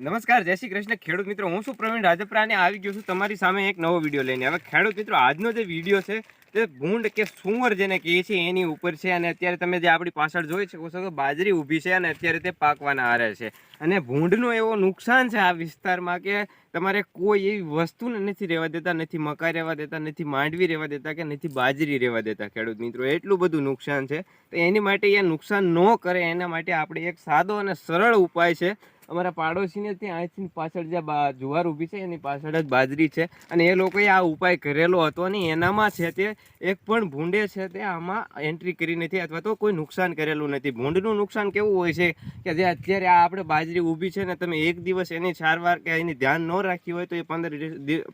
નમસ્કાર, જય શ્રી કૃષ્ણ. ખેડૂત મિત્રો, હું છું પ્રવીણ રાજપરા અને આવી ગયો છું તમારી સામે એક નવો વીડિયો લઈને. હવે ખેડૂત મિત્રો, આજનો જે વીડિયો છે, તે ભૂંડ કે સુંવર જેને કહે છે એની ઉપર છે. અને અત્યારે તમે જે આપણી પાછળ જોઈ શકો છો કે બાજરી ઊભી છે અને અત્યારે તે પાકવાના આરે છે. અને ભૂંડનું એવો નુકસાન છે આ વિસ્તારમાં કે તમારે કોઈ એવી વસ્તુને નથી રહેવા દેતા, નથી મકાઈ રહેવા દેતા, નથી માંડવી રહેવા દેતા કે નથી બાજરી રહેવા દેતા ખેડૂત મિત્રો. એટલું બધું નુકસાન છે. તો એની માટે એ નુકસાન ન કરે, એના માટે આપણે એક સાદો અને સરળ ઉપાય છે. અમારા પાડોશીને ત્યાં અહીંથી પાછળ જે જુવાર ઊભી છે, એની પાછળ જ બાજરી છે. અને એ લોકોએ આ ઉપાય કરેલો હતો અને એનામાં છે તે એક પણ ભૂંડે છે તે આમાં એન્ટ્રી કરી નથી અથવા તો કોઈ નુકસાન કરેલું નથી. ભૂંડનું નુકસાન કેવું હોય છે કે જે અત્યારે આ આપણે બાજરી ઊભી છે ને તમે એક દિવસ એની સારવાર કે એની ધ્યાન ન રાખ્યું હોય તો એ પંદર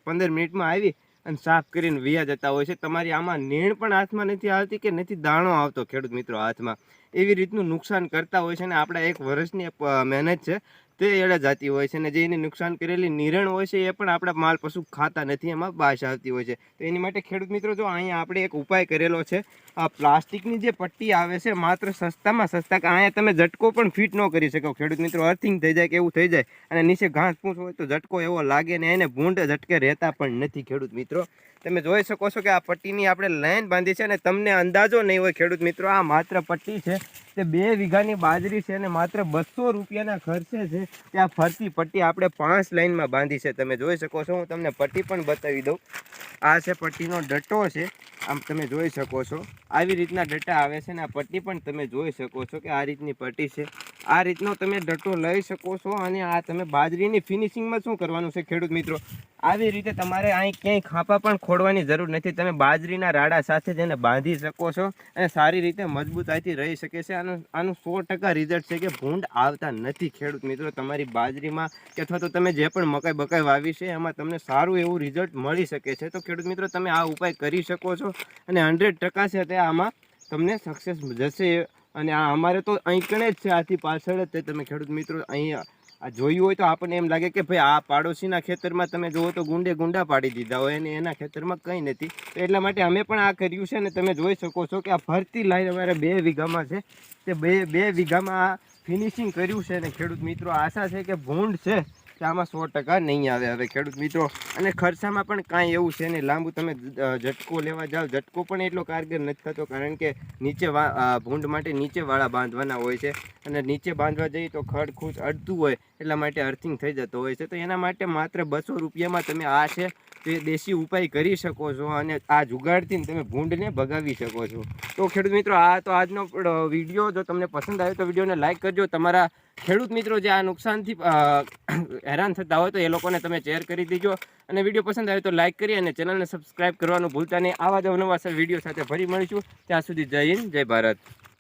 પંદર મિનિટમાં આવી અને સાફ કરીને વ્યા જતા હોય છે. તમારી આમાં નીણ પણ હાથમાં નથી આવતી કે નથી દાણો આવતો ખેડૂત મિત્રો હાથમાં? એવી રીતનું નુકસાન કરતા હોય છે અને આપણા એક વર્ષની મહેનત છે. તે એળે જાતી હોય છે ને જે એને નુકસાન કરેલી નિરણ હોય છે એ પણ આપણા માલ પશુ ખાતા નથી, એમાં બાશ આવતી હોય છે. તો એની માટે ખેડૂત મિત્રો, જો અહીંયા આપણે એક ઉપાય કરેલો છે, આ પ્લાસ્ટિકની જે પટ્ટી આવે છે માત્ર સસ્તામાં સસ્તા અહીંયા તમે ઝટકો પણ ફિટ ન કરી શકો. ખેડૂત મિત્રો, અર્થિંગ થઈ જાય કે એવું થઈ જાય અને નીચે ઘાસ પૂસ હોય તો ઝટકો એવો લાગે ને એને ભૂંડ ઝટકે રહેતા પણ નથી ખેડૂત મિત્રો. તમે જોઈ શકો છો કે આ પટ્ટીની આપણે લાઈન બાંધી છે અને તમને અંદાજો નહીં હોય ખેડૂત મિત્રો, આ માત્ર પટ્ટી છે. તે બે વીઘાની બાજરી છે અને માત્ર બસો રૂપિયાના ખર્ચે છે. ત્યાં ફરતી પટ્ટી આપણે પાંચ લાઈનમાં બાંધી છે. તમે જોઈ શકો છો, હું તમને પટ્ટી પણ બતાવી દઉં. આ છે પટ્ટીનો ડટ્ટો છે. આમ તમે જોઈ શકો છો. આવી રીતના ડટ્ટા આવે છે ને આ પટ્ટી પણ તમે જોઈ શકો છો કે આ રીતની પટ્ટી છે. આ રીતનો તમે ડટ્ટો લઈ શકો છો અને આ તમે બાજરીની ફિનિશિંગમાં શું કરવાનું છે ખેડૂત મિત્રો? આવી રીતે તમારે અહીં ક્યાંય ખાપા પણ ખોડવાની જરૂર નથી. તમે બાજરીના રાડા સાથે જેને બાંધી શકો છો અને સારી રીતે મજબૂતાઈથી રહી શકે છે. આનું આનું સો ટકા રિઝલ્ટ છે કે ભૂંડ આવતા નથી ખેડૂત મિત્રો. તમારી બાજરીમાં કે અથવા તો તમે જે પણ મકાઈ બકાઈ વાવી છે એમાં તમને સારું એવું રિઝલ્ટ મળી શકે છે. તો ખેડૂત મિત્રો, તમે આ ઉપાય કરી શકો છો અને હંડ્રેડ ટકા છે તે આમાં તમને સક્સેસ જશે. અને આ અમારે તો અહીં કણે જ છે, આથી પાછળ જ તમે ખેડૂત મિત્રો, અહીં આ જોયું હોય તો આપણને એમ લાગે કે ભાઈ, આ પાડોશીના ખેતરમાં તમે જુઓ તો ગુંડે ગુંડા પાડી દીધા હોય અને એના ખેતરમાં કંઈ નથી. તો એટલા માટે અમે પણ આ કર્યું છે ને તમે જોઈ શકો છો કે આ ફરતી લાઈન અમારે બે વીઘામાં છે. તે બે બે વીઘામાં આ ફિનિશિંગ કર્યું છે અને ખેડૂત મિત્રો, આશા છે કે ભૂંડ છે. કે સો ટકા નહીં આવે હવે ખેડૂત મિત્રો. અને ખર્ચામાં પણ કાંઈ એવું છે નહીં. લાંબુ તમે ઝટકો લેવા જાઓ ઝટકો પણ એટલો કારગર નથી થતો, કારણ કે નીચે ભૂંડ માટે નીચેવાળા બાંધવાના હોય છે. અને નીચે બાંધવા જઈએ તો ખડ ખૂચ અડતું હોય, એટલા માટે અર્થિંગ થઈ જતો હોય છે. તો એના માટે માત્ર બસો રૂપિયામાં તમે આ છે તે દેશી ઉપાય કરી શકો છો અને આ જુગાડથી તમે ભૂંડને ભગાવી શકો છો. તો ખેડૂત મિત્રો, આ તો આજનો વીડિયો. જો તમને પસંદ આવ્યો તો વિડીયોને લાઈક કરજો. તમારા ખેડૂત મિત્રો જે આ નુકસાનથી હેરાન થતા હોય તો એ લોકોને તમે શેર કરી દેજો. અને વીડિયો પસંદ આવે તો લાઈક કરી અને ચેનલને સબસ્ક્રાઈબ કરવાનું ભૂલતા નહીં. આવા જ અવનવા વીડિયો સાથે ફરી મળીશું. ત્યાં સુધી જય હિન્દ, જય ભારત.